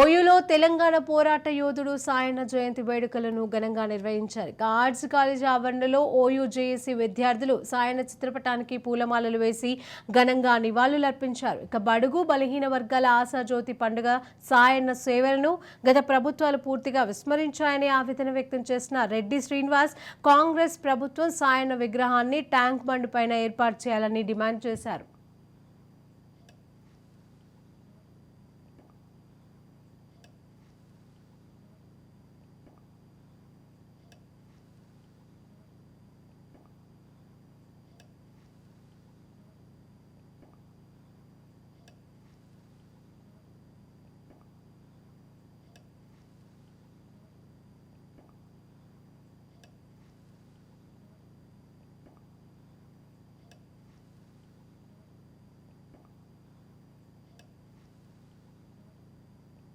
ఓయూలో తెలంగాణ పోరాట యోధుడు సాయన్న జయంతి వేడుకలను ఘనంగా నిర్వహించారు. ఆర్ట్స్ కాలేజీ ఆవరణలో ఓయూ జేఏసీ విద్యార్థులు సాయన్న చిత్రపటానికి పూలమాలలు వేసి ఘనంగా నివాళులర్పించారు. ఇక బడుగు బలహీన వర్గాల ఆశాజ్యోతి పండుగ సాయన్న సేవలను గత ప్రభుత్వాలు పూర్తిగా విస్మరించాయని ఆవేదన వ్యక్తం చేసిన రెడ్డి శ్రీనివాస్ కాంగ్రెస్ ప్రభుత్వం సాయన్న విగ్రహాన్ని ట్యాంక్ బండ్ పైన ఏర్పాటు చేయాలని డిమాండ్ చేశారు.